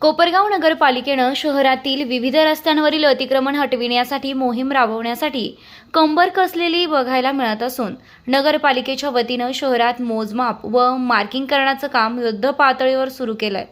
कोपरगाव नगरपालिकेनं शहरातील विविध रस्त्यांवरील अतिक्रमण हटविण्यासाठी मोहीम राबवण्यासाठी कंबर कसलेली बघायला मिळत असून नगरपालिकेच्या वतीनं शहरात मोजमाप व मार्किंग करण्याचं काम युद्ध पातळीवर सुरू केलंय.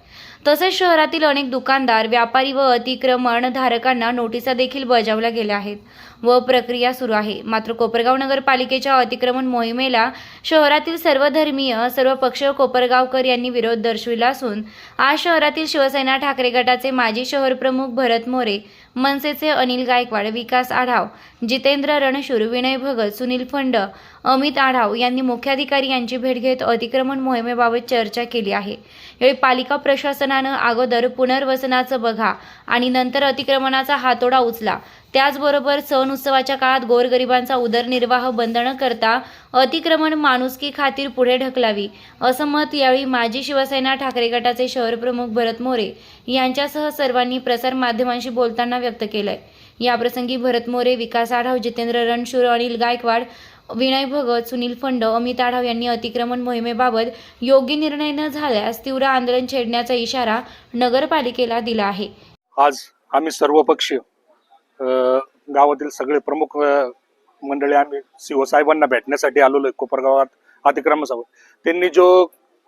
तसेच शहरातील अनेक दुकानदार व्यापारी व अतिक्रमण धारकांना नोटिसा देखील बजावल्या गेल्या आहेत. व प्रक्रिया सुरू आहे. मात्र कोपरगाव नगरपालिकेच्या अतिक्रमण मोहिमेला शहरातील सर्व धर्मीय सर्व पक्ष कोपरगावकर यांनी विरोध दर्शविला असून आज शहरातील शिवसेना ठाकरे गटाचे माजी शहर प्रमुख भरत मोरे मनसेचे अनिल गायकवाड विकास आढाव जितेंद्र रणशूर विनय भगत सुनील फंड अमित आढाव यांनी मुख्याधिकारी यांची भेट घेत अतिक्रमण मोहिमेबाबत चर्चा केली आहे. यावेळी पालिका प्रशासनानं अगोदर पुनर्वसनाचं बघा आणि नंतर अतिक्रमणाचा हातोडा उचला. त्याचबरोबर सण उत्सवाच्या काळात गोरगरिबांचा उदरनिर्वाह बंद न करता अतिक्रमण माणुसकी खातीर पुढे ढकलावी असं मत यावेळी माजी शिवसेना ठाकरे गटाचे शहरप्रमुख भरत मोरे यांच्यासह सर्वांनी प्रसारमाध्यमांशी बोलताना व्यक्त केलाय. याप्रसंगी भरत मोरे विकास आढाव जितेंद्र रणशूर अनिल गायकवाड विनय भगत सुनील फंड अमित आढाव यांनी अतिक्रमण मोहिमेबाबत योग्य निर्णय न झाल्यास तीव्र आंदोलन छेडण्याचा इशारा नगरपालिकेला दिला आहे. आज आम्ही सर्व पक्षीय गावातील सगळे प्रमुख मंडळी आम्ही शिवसाहेबांना भेटण्यासाठी आलेलो आहे. कोपरगावात अतिक्रमण सभा त्यांनी जो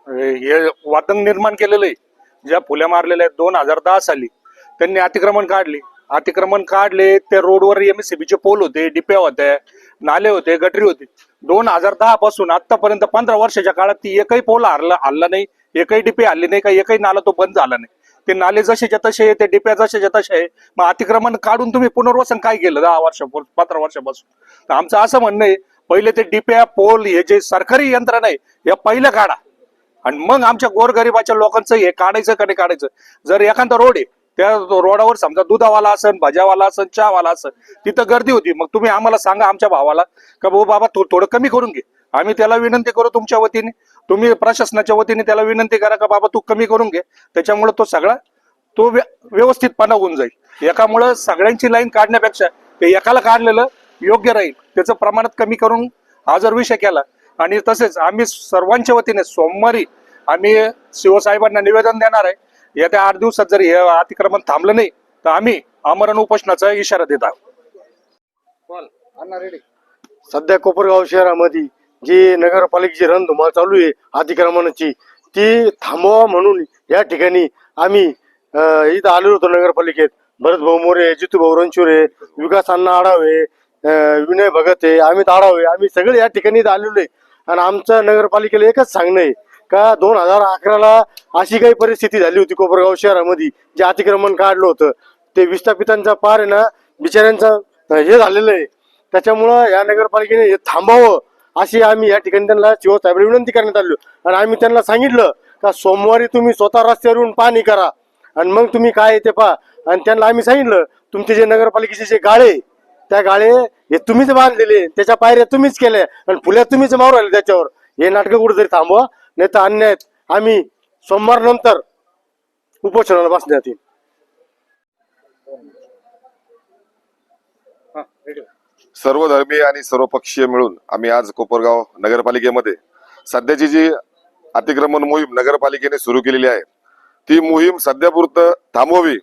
हे वादंग निर्माण केलेलं आहे ज्या फुल्या मारलेल्या आहेत दोन हजार दहा साली त्यांनी अतिक्रमण काढले. अतिक्रमण काढले ते रोडवर एम एस चे पोल होते डिप्या होत्या नाले होते गटरी होते. दोन हजार दहा पासून आतापर्यंत पंधरा वर्षाच्या काळात ती एकही पोल हरला हल्ला नाही एकही डिपे हल्ली नाही का एकही नाला तो बंद झाला नाही. ते नाले जसेच्या तसे आहे, ते डिप्या जसेच्या तसे आहे. मग अतिक्रमण काढून तुम्ही पुनर्वसन काय केलं दहा वर्ष पंधरा वर्षापासून? तर आमचं असं म्हणणं आहे पहिले ते डिप्या पोल हे जे सरकारी यंत्रणा आहे या पहिलं काढा. आणि मग आमच्या गोरगरिबाच्या लोकांचं हे काढायचं का नाही काढायचं? जर एखादा रोड आहे त्या रोडावर समजा दुधावाला असन भाज्यावाला असन चहावाला असन तिथं गर्दी होती. मग तुम्ही आम्हाला सांगा आमच्या भावाला का भाऊ बाबा थोडं कमी करून घे. आम्ही त्याला विनंती करू तुमच्या वतीने. तुम्ही प्रशासनाच्या वतीने त्याला विनंती करा का बाबा तू कमी करून घे. त्याच्यामुळे तो सगळा तो व्य- व्यवस्थितपणा होऊन जाईल. एकामुळं सगळ्यांची लाईन काढण्यापेक्षा ते एकाला काढलेलं योग्य राहील. त्याचं प्रमाणात कमी करून हा जर विषय केला. आणि तसेच आम्ही सर्वांच्या वतीने सोमवारी आम्ही शिवसाहेबांना निवेदन देणार आहे. येत्या आठ दिवसात जर हे अतिक्रमण थांबलं नाही तर आम्ही आमरण उपोषणाचा इशारा देत आहोत. सध्या कोपरगाव शहरामध्ये जी नगरपालिकेची रणधुमाळ चालू आहे अतिक्रमणाची ती थांबवा म्हणून या ठिकाणी आम्ही इथं आलेलो होतो नगरपालिकेत. भरत भाऊ मोरे जितू भाऊ रणशुरे विकास अण्णा आढावे विनय भगत आहे अमित आढावे आम्ही सगळे या ठिकाणी इथं आलेलो आहे. आणि आमचं नगरपालिकेला एकच सांगणं आहे का दोन हजार अकराला अशी काही परिस्थिती झाली होती कोपरगाव शहरामध्ये जे अतिक्रमण काढलं होतं. ते विस्थापितांचा पार आहे ना बिचाऱ्यांचा हे झालेलं आहे. त्याच्यामुळं या नगरपालिकेने हे थांबावं अशी आम्ही या ठिकाणी त्यांना शिवसाहेब विनंती करण्यात आलो आणि आम्ही त्यांना सांगितलं का सोमवारी तुम्ही स्वतः रस्त्यावर येऊन पाहणी करा. आणि मग तुम्ही काय येते ते पहा. आणि त्यांना आम्ही सांगितलं तुमचे जे नगरपालिकेचे जे गाळे त्या गाळे हे तुम्हीच बांधलेले त्याच्या पायऱ्या तुम्हीच केल्या. आणि फुल्या तुम्हीच मारू त्याच्यावर. हे नाटकं कुठेतरी थांबवा. नाही तर अन्याय आम्ही सोमवार नंतर उपोषणाला बसण्यात येईल. सर्व धर्मीय आणि सर्व पक्षीय मिळून आम्ही आज कोपरगाव नगरपालिकेमध्ये सध्याची जी अतिक्रमण मोहीम नगरपालिकेने सुरू केलेली आहे ती मोहीम सध्यापुरतं थांबवावी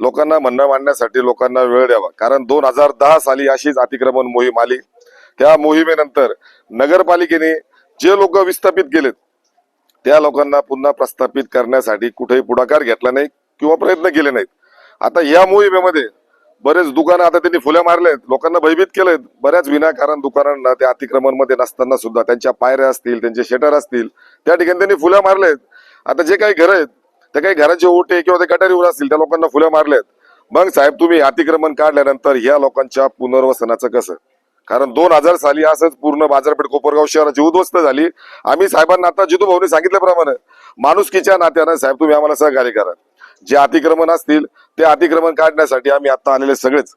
लोकांना म्हणणं मांडण्यासाठी लोकांना वेळ द्यावा. कारण दोन हजार दहा साली अशीच अतिक्रमण मोहीम आली. त्या मोहिमेनंतर नगरपालिकेने जे लोक विस्थापित केलेत त्या लोकांना पुन्हा प्रस्थापित करण्यासाठी कुठेही पुढाकार घेतला नाही किंवा प्रयत्न केले नाहीत. आता या मोहिमेमध्ये बरेच दुकानं आता त्यांनी फुल्या मारलेत लोकांना भयभीत केलेत बऱ्याच विनाकारण दुकानांना त्या अतिक्रमणमध्ये नसताना सुद्धा त्यांच्या पायऱ्या असतील त्यांचे शटर असतील त्या ठिकाणी त्यांनी फुल्या मारलेत आता जे काही घर आहेत त्या काही घराचे ओटे किंवा ते गटारीवर असतील त्या लोकांना फुल्या मारलेत मग साहेब तुम्ही अतिक्रमण काढल्यानंतर ह्या लोकांच्या पुनर्वसनाचं कसं? कारण दोन हजार साली असंच पूर्ण बाजारपेठ कोपरगाव शहराची उद्ध्वस्त झाली. आम्ही साहेबांना आता जितू भाऊने सांगितल्याप्रमाणे माणुसकीच्या नात्यानं साहेब तुम्ही आम्हाला सहकार्य करा. जे अतिक्रमण असतील ते अतिक्रमण काढण्यासाठी आम्ही आता आलेले सगळेच.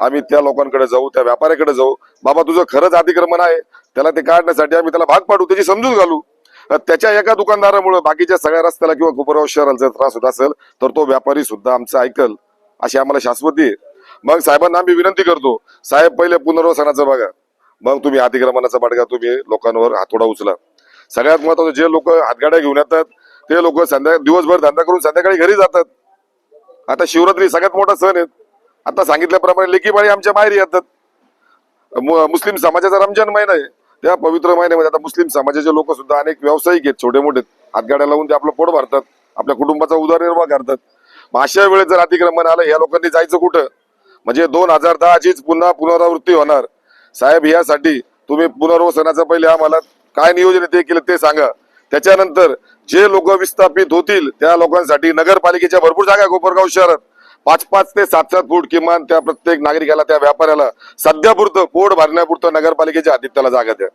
आम्ही त्या लोकांकडे जाऊ त्या व्यापाऱ्याकडे जाऊ. बाबा तुझं खरंच अतिक्रमण आहे त्याला ते काढण्यासाठी आम्ही त्याला भाग पाडू त्याची समजूत घालू. त्याच्या एका दुकानदारामुळे बाकीच्या सगळ्या रस्त्याला किंवा कोपरगाव शहराला जर त्रास होत असेल तर तो व्यापारी सुद्धा आमचं ऐकल अशी आम्हाला शाश्वती आहे. मग साहेबांना आम्ही विनंती करतो साहेब पहिले पुनर्वसनाचं बघा. मग तुम्ही अतिक्रमणाचा बडगा तुम्ही लोकांवर हातोडा उचला. सगळ्यात महत्वाचं जे लोक हातगाड्या घेऊन येतात ते लोक संध्या दिवसभर धंदा करून संध्याकाळी घरी जातात. आता शिवरात्री सगळ्यात मोठा सण आहे. आता सांगितल्याप्रमाणे लेकीबाळी आमच्या माहेरी येतात. मुस्लिम समाजाचा रमजान महिना आहे. त्या पवित्र महिन्यामध्ये आता मुस्लिम समाजाचे लोक सुद्धा अनेक व्यावसायिक आहेत छोटे मोठे हातगाड्या लावून ते आपलं पोट भरतात आपल्या कुटुंबाचा उदरनिर्वाह करतात. मग अशा वेळेस जर अतिक्रमण आलं या लोकांनी जायचं कुठं? म्हणजे दोन हजार दहाचीच पुन्हा पुनरावृत्ती होणार. साहेब यासाठी तुम्ही पुनर्वसनाचं पहिले आम्हाला काय नियोजन ते केलं ते सांगा. त्याच्यानंतर जे लोक विस्थापित होतील त्या लोकांसाठी नगरपालिकेच्या भरपूर जागा गोपरगाव कोपरगाव शहरात. पाच पाच ते सात सात फूट किमान त्या प्रत्येक नागरिकाला त्या व्यापाऱ्याला सध्यापुरतं पोट भरण्यापुरतं नगरपालिकेच्या आदित्याला जागा द्या.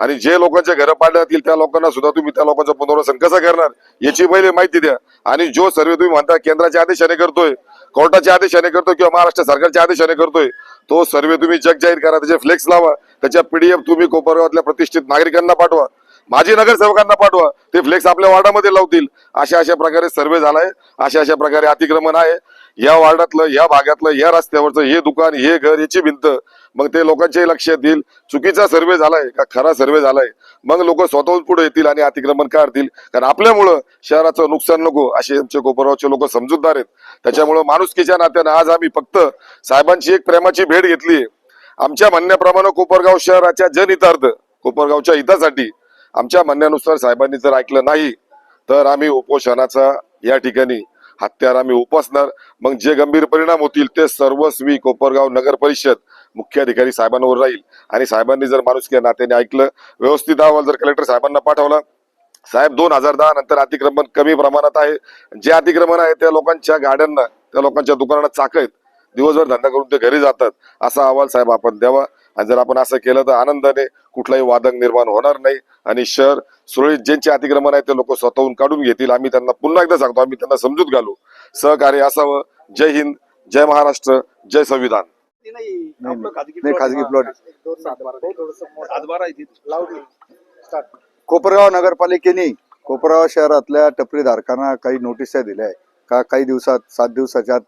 आणि जे लोकांच्या घरं पाडण्यात येईल त्या लोकांना सुद्धा तुम्ही त्या लोकांचं पुनर्वसन कसं करणार याची पहिले माहिती द्या. आणि जो सर्वे तुम्ही म्हणता केंद्राच्या आदेशाने करतोय कोर्टाच्या आदेशाने करतोय किंवा महाराष्ट्र सरकारच्या आदेशाने करतोय तो सर्वे तुम्ही जग जाहीर करा त्याचे फ्लेक्स लावा त्याच्या पीडीएफ तुम्ही कोपरगावातल्या प्रतिष्ठित नागरिकांना पाठवा. माझी नगरसेवकांना पाठवा. ते फ्लेक्स आपल्या वार्डामध्ये लावतील. अशा अशा प्रकारे सर्वे झालाय. अशा अशा प्रकारे अतिक्रमण आहे. या वार्डातलं या भागातलं या रस्त्यावरचं हे दुकान हे घर याची भिंत. मग ते लोकांच्याही लक्षात येईल चुकीचा सर्वे झालाय का? खरा सर्वे झालाय. मग लोक स्वतःहून पुढे येतील आणि अतिक्रमण काढतील. कारण आपल्यामुळं शहराचं नुकसान नको असे आमचे कोपरगावचे लोक समजूतदार आहेत. त्याच्यामुळं माणुसकीच्या नात्यानं आज आम्ही फक्त साहेबांची एक प्रेमाची भेट घेतली आमच्या म्हणण्याप्रमाणे कोपरगाव शहराच्या जनहितार्थ कोपरगावच्या हितासाठी आमच्या म्हणण्यानुसार साहेबांनी जर ऐकलं नाही तर आम्ही उपोषणाचा या ठिकाणी हत्यार आम्ही उपासणार. मग जे गंभीर परिणाम होतील ते सर्वस्वी कोपरगाव नगर परिषद मुख्याधिकारी साहेबांवर राहील. आणि साहेबांनी जर माणूस माणुसकी नात्याने ऐकलं व्यवस्थित अहवाल जर कलेक्टर साहेबांना पाठवला साहेब दोन हजार दहा नंतर अतिक्रमण कमी प्रमाणात आहे. जे अतिक्रमण आहे त्या लोकांच्या गाड्यांना त्या लोकांच्या दुकानांना चाकत दिवसभर धंदा करून ते घरी जातात असा अहवाल साहेब आपण द्यावा. आणि जर आपण असं केलं तर आनंदाने कुठलाही वादक निर्माण होणार नाही. आणि शहर सुरळीत ज्यांचे अतिक्रमण आहे ते लोक स्वतःहून काढून घेतील. आम्ही त्यांना पुन्हा एकदा सांगतो आम्ही त्यांना समजूत घालू. सहकार्य असावं. जय हिंद जय महाराष्ट्र जय संविधान. नाही खाजगी प्लॉट कोपरगाव नगरपालिकेने कोपरगाव शहरातल्या टपरी धारकांना काही नोटिसा दिल्या आहे का काही दिवसात सात दिवसाच्या आत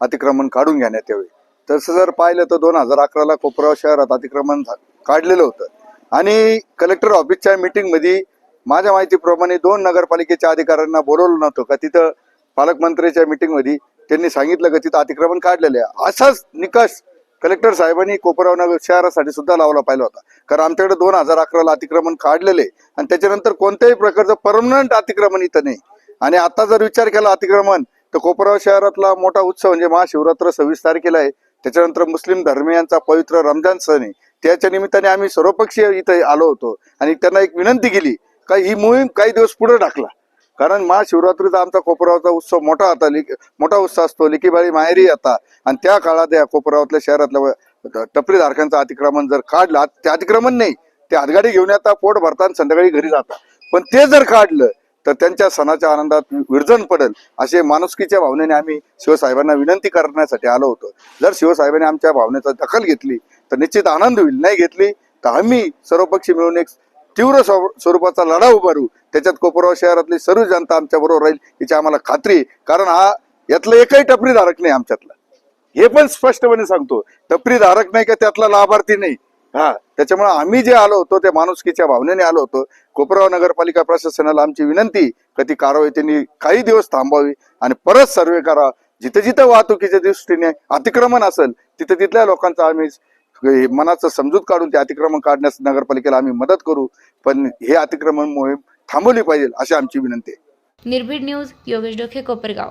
अतिक्रमण काढून घेण्यात यावे? तसं जर पाहिलं तर दोन हजार अकराला कोपराव शहरात अतिक्रमण काढलेलं होतं. आणि कलेक्टर ऑफिसच्या मीटिंगमध्ये माझ्या माहितीप्रमाणे दोन नगरपालिकेच्या अधिकाऱ्यांना बोलवलं नव्हतं का तिथं पालकमंत्र्याच्या मीटिंगमध्ये त्यांनी सांगितलं का तिथं अतिक्रमण काढलेलं आहे. असाच निकष कलेक्टर साहेबांनी कोपराव नगर शहरासाठी सुद्धा लावला पाहिला होता. कारण आमच्याकडे दोन हजार अकराला अतिक्रमण काढलेले आणि त्याच्यानंतर कोणत्याही प्रकारचं परमनंट अतिक्रमण इथं नाही. आणि आता जर विचार केला अतिक्रमण तर कोपराव शहरातला मोठा उत्सव म्हणजे महाशिवरात्र सव्वीस तारखेला आहे. त्याच्यानंतर मुस्लिम धर्मियांचा पवित्र रमजान सण आहे. त्याच्या निमित्ताने आम्ही सर्वपक्षीय इथे आलो होतो. आणि त्यांना एक विनंती केली का ही मोहीम काही दिवस पुढे टाकला कारण महाशिवरात्रीचा आमचा कोपरावचा उत्सव मोठा होता लिक- मोठा उत्सव असतो. लिकीबाळी माहेरी येतात आणि त्या काळात या कोपरावातल्या शहरातल्या टपरीधारकांचं टपरी अतिक्रमण जर काढलं ते अतिक्रमण नाही. ते हातगाडी घेऊन येतात पोट भरतात आणि संध्याकाळी घरी जातात. पण ते जर काढलं तर त्यांच्या सणाच्या आनंदात विरजण पडेल असे माणुसकीच्या भावनेने आम्ही शिवसाहेबांना विनंती करण्यासाठी आलो होतो. जर शिवसाहेबांनी आमच्या भावनेचा दखल घेतली तर निश्चित आनंद होईल. नाही घेतली तर आम्ही सर्वपक्षी मिळून एक तीव्र स्व- स्वरूपाचा लढा उभारू. त्याच्यात कोपरगाव शहरातली सर्व जनता आमच्या बरोबर राहील याची आम्हाला खात्री कारण हा यातलं एकही टपरी धारक नाही आमच्यातला. हे पण स्पष्टपणे सांगतो. टपरी धारक नाही का त्यातला लाभार्थी नाही? हा त्याच्यामुळे आम्ही जे आलो होतो त्या माणुसकीच्या भावनेने आलो होतो. कोपराव नगरपालिका प्रशासनाला आमची विनंती का ती कारवाई त्यांनी काही दिवस थांबावी आणि परत सर्वे करा. जिथे जिथे वाहतुकीच्या दृष्टीने अतिक्रमण असेल तिथे तिथल्या लोकांचा आम्ही मनाचं समजूत काढून ते अतिक्रमण काढण्यास नगरपालिकेला आम्ही मदत करू. पण हे अतिक्रमण मोहीम थांबवली पाहिजे अशी आमची विनंती आहे. निर्भीड न्यूज योगेश डोके कोपरगाव.